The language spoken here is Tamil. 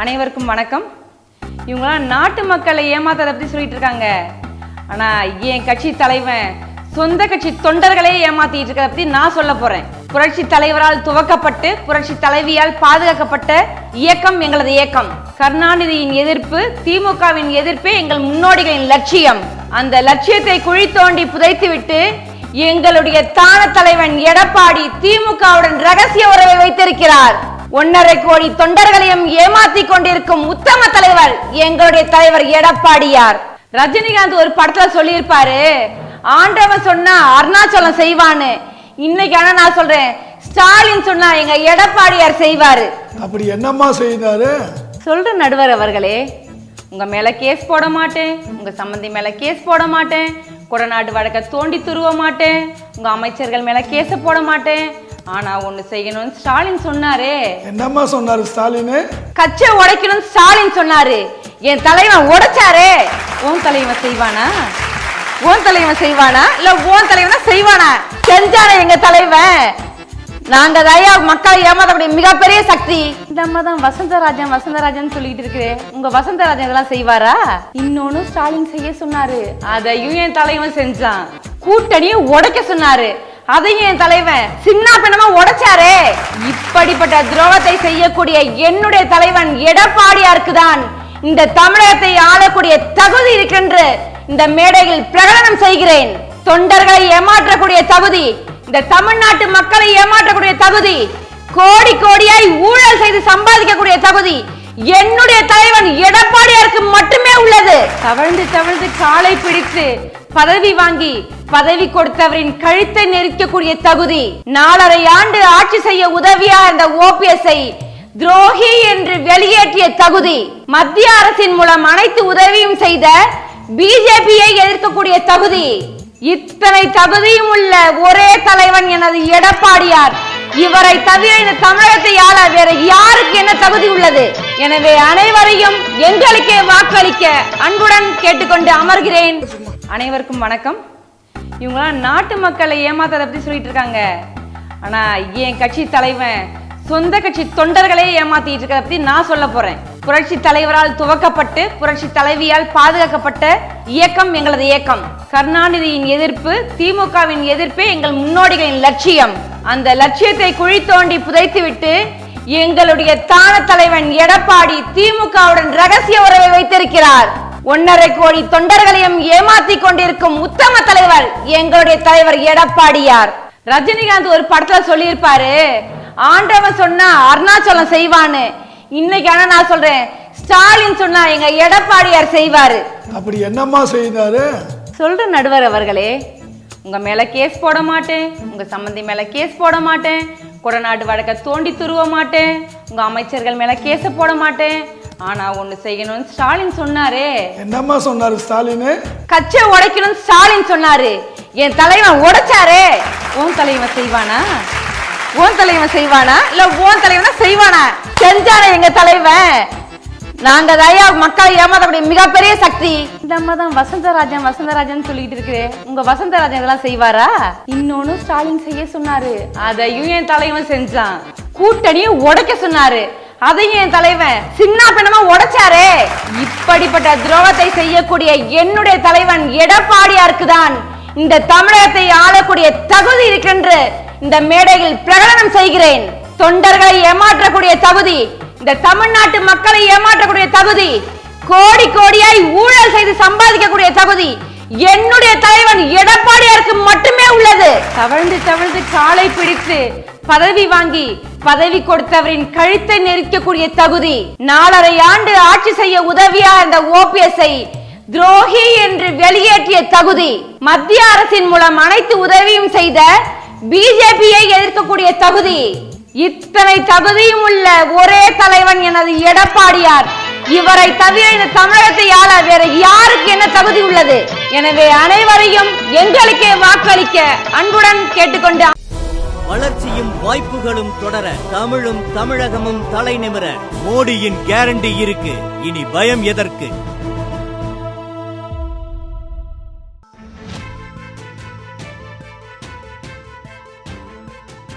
அனைவருக்கும் வணக்கம். இவங்களாம் நாட்டு மக்களை ஏமாத்ததை பற்றி சொல்லிட்டு இருக்காங்க. ஆனால் என் கட்சி தலைவன் சொந்த கட்சி தொண்டர்களே ஏமாத்திட்டு இருக்கிறத பற்றி நான் சொல்ல போகிறேன் புரட்சி தலைவரால் துவக்கப்பட்டு புரட்சி தலைவியால் பாதுகாக்கப்பட்ட இயக்கம் எங்களது இயக்கம். கருணாநிதியின் எதிர்ப்பு திமுகவின் எதிர்ப்பே எங்கள் முன்னோடிகளின் லட்சியம். அந்த லட்சியத்தை குழி தோண்டி புதைத்துவிட்டு எங்களுடைய தான தலைவன் எடப்பாடி திமுகவுடன் ரகசிய உறவை வைத்திருக்கிறார். ஒன்னரை கோடி தொண்டர்களையும் ஏமாத்தி கொண்டிருக்கும் உத்தம தலைவர் எங்களுடைய தலைவர் எடப்பாடியார். ரஜினிகாந்த் ஒரு படத்துல சொல்லியிருப்பாரு ஆண்டவன் சொன்னா அருணாச்சலம் செய்வான்னு. இன்னைக்கு ஆனா நான் சொல்றேன் ஸ்டாலின் சொன்னா எங்க எடப்பாடியார் செய்வாரு. அப்படி என்னம்மா செய்தாரு? சொல்ற நடுவர் அவர்களே உங்க மேல கேஸ் போட மாட்டேன் உங்க சம்பந்தி மேல கேஸ் போட மாட்டேன் கொடநாட்டு வழக்க தோண்டி துருவ மாட்டேன் உங்க அமைச்சர்கள் மேல கேஸ போட மாட்டேன் ஆனா ஒண்ணு செய்யணும்னு ஸ்டாலின் சொன்னாரே. என்னம்மா சொன்னாரு ஸ்டாலினு? கச்சை உடைக்கணும் ஸ்டாலின் சொன்னாரு. என் தலைவன் உடைச்சாரே. உன் தலைவன் செய்வானா? உன் தலைவன் செய்வானா? இல்ல உன் தலைவனா செய்வானா? செஞ்சானே எங்க தலைவன். நாங்க தயா மக்களை ஏமாத்தக்கூடிய மிகப்பெரிய சக்தி. இந்த அம்மா தான் வசந்தராஜன் வசந்தராஜன் சொல்லிட்டு இருக்கு உங்க வசந்தராஜன் இதெல்லாம் செய்வாரா? இன்னொன்னு ஸ்டாலின் செய்ய சொன்னாரு. அதையும் என் தலைவன் செஞ்சான். கூட்டணியை உடைக்க சொன்னாரு. அதையும் என் தலைவன் சின்ன பின்னமா உடைச்சாரே. இப்படிப்பட்ட துரோகத்தை செய்யக்கூடிய என்னுடைய தலைவன் எடப்பாடியாருக்கு தான் இந்த தமிழகத்தை ஆளக்கூடிய தகுதி இருக்கின்ற இந்த மேடையில் பிரகடனம் செய்கிறேன். தொண்டர்களை ஏமாற்றக்கூடிய தகுதி இந்த தமிழ்நாட்டு மக்களை ஏமாற்றக்கூடிய தகுதி கோடி கோடியாய் ஊழல் செய்து சம்பாதிக்கக்கூடிய தகுதி என்னுடைய தலைவன் எடப்பாடியாருக்கு மட்டுமே உள்ளது. தவழ்ந்து தவழ்ந்து காலை பிடித்து பதவி வாங்கி பதவி கொடுத்தவரின் கழுத்தை நெரிக்கக்கூடிய தகுதி நாலரை ஆண்டு ஆட்சி செய்ய உதவியா இருந்த ஓபிஎஸ்ஐ துரோகி என்று வெளியேற்றிய தகுதி. மத்திய அரசின் மூலம் அனைத்து உதவியும் செய்த பிஜேபியை எதிர்க்கக்கூடிய தகுதி. இத்தனை தகுதியும் உள்ள ஒரே தலைவன் எனது எடப்பாடியார். இவரை தவிர இந்த தமிழகத்தை ஆள வேற யாருக்கு என்ன தகுதி உள்ளது? எனவே அனைவரையும் எங்களுக்கே வாக்களிக்க அன்புடன் கேட்டுக்கொண்டு அமர்கிறேன். அனைவருக்கும் வணக்கம். இவங்களாம் நாட்டு மக்களை ஏமாத்ததை பற்றி சொல்லிட்டு இருக்காங்க. ஆனால் என் கட்சி தலைவன் சொந்த கட்சி தொண்டர்களே ஏமாத்திட்டு இருக்கிறத பற்றி நான் சொல்ல போகிறேன் புரட்சி தலைவரால் துவக்கப்பட்டு புரட்சி தலைவியால் பாதுகாக்கப்பட்ட இயக்கம் எங்களது இயக்கம். கருணாநிதியின் எதிர்ப்பு திமுகவின் எதிர்ப்பே எங்கள் முன்னோடிகளின் லட்சியம். அந்த லட்சியத்தை குழி தோண்டி புதைத்துவிட்டு எங்களுடைய தான தலைவன் எடப்பாடி திமுகவுடன் ரகசிய உறவை வைத்திருக்கிறார். ஒன்னரை கோடி தொண்டர்களையும் ஏமாத்தி கொண்டிருக்கும் உத்தம தலைவர் எங்களுடைய தலைவர் எடப்பாடியார். ரஜினிகாந்த் ஒரு படத்துல சொல்லியிருப்பாரு ஆண்டவன் சொன்னா அருணாச்சலம் செய்வான்னு. இன்னைக்கு ஆனா நான் சொல்றேன் ஸ்டாலின் சொன்னா எங்க எடப்பாடியார் செய்வாரு. அப்படி என்னம்மா செய்தாரு? சொல்ற நடுவர் அவர்களே உங்க மேல கேஸ் போட மாட்டேன் உங்க சம்பந்தி மேல கேஸ் போட மாட்டேன் கொடநாட்டு வழக்க தோண்டி துருவ மாட்டேன் உங்க அமைச்சர்கள் மேல கேஸ போட மாட்டேன் ஆனா ஒண்ணு செய்யணும்னு ஸ்டாலின் சொன்னாரே. என்னம்மா சொன்னாரு ஸ்டாலினு? கச்சை உடைக்கணும் ஸ்டாலின் சொன்னாரு. என் தலைவன் உடைச்சாரே. உன் தலைவன் செய்வானா? உன் தலைவன் செய்வானா? இல்ல உன் தலைவனா செய்வானா? செஞ்சானே எங்க தலைவன். நாங்க தயா மக்களை ஏமாத்தக்கூடிய மிகப்பெரிய சக்தி. இந்த அம்மா தான் வசந்தராஜன் வசந்தராஜன் சொல்லிட்டு இருக்கு உங்க வசந்தராஜன் இதெல்லாம் செய்வாரா? இன்னொன்னு ஸ்டாலின் செய்ய சொன்னாரு. அதையும் என் தலைவன் செஞ்சான். கூட்டணியை உடைக்க சொன்னாரு. அதையும் என் தலைவன் சின்ன பின்னமா உடைச்சாரே. இப்படிப்பட்ட துரோகத்தை செய்யக்கூடிய என்னுடைய தலைவன் எடப்பாடியாருக்கு தான் இந்த தமிழகத்தை ஆளக்கூடிய தகுதி இருக்கின்ற இந்த மேடையில் பிரகடனம் செய்கிறேன். தொண்டர்களை ஏமாற்றக்கூடிய தகுதி இந்த தமிழ்நாட்டு மக்களை ஏமாற்றக்கூடிய தகுதி கோடி கோடியாய் ஊழல் செய்து சம்பாதிக்கக்கூடிய தகுதி என்னுடைய தலைவன் எடப்பாடியாருக்கு மட்டுமே உள்ளது. தவழ்ந்து தவழ்ந்து காலை பிடித்து பதவி வாங்கி பதவி கொடுத்தவரின் கழுத்தை நெரிக்கக்கூடிய தகுதி நாலரை ஆண்டு ஆட்சி செய்ய உதவியா இருந்த ஓபிஎஸ்ஐ துரோகி என்று வெளியேற்றிய தகுதி மத்திய அரசின் மூலம் அனைத்து உதவியும் செய்த பிஜேபியை எதிர்க்கக்கூடிய தகுதி. இத்தனை தகுதியும் உள்ள ஒரே தலைவன் எனது எடப்பாடியார். இவரை தவிர இந்த தமிழகத்தை ஆள வேற யாருக்கு என்ன தகுதி உள்ளது? எனவே அனைவரையும் எங்களுக்கே வாக்களிக்க அன்புடன் கேட்டுக்கொண்டு வளர்ச்சியும் வாய்ப்புகளும் தொடர தமிழும் தமிழகமும் தலை நிமிர மோடியின் கேரண்டி இருக்கு. இனி பயம் எதற்கு?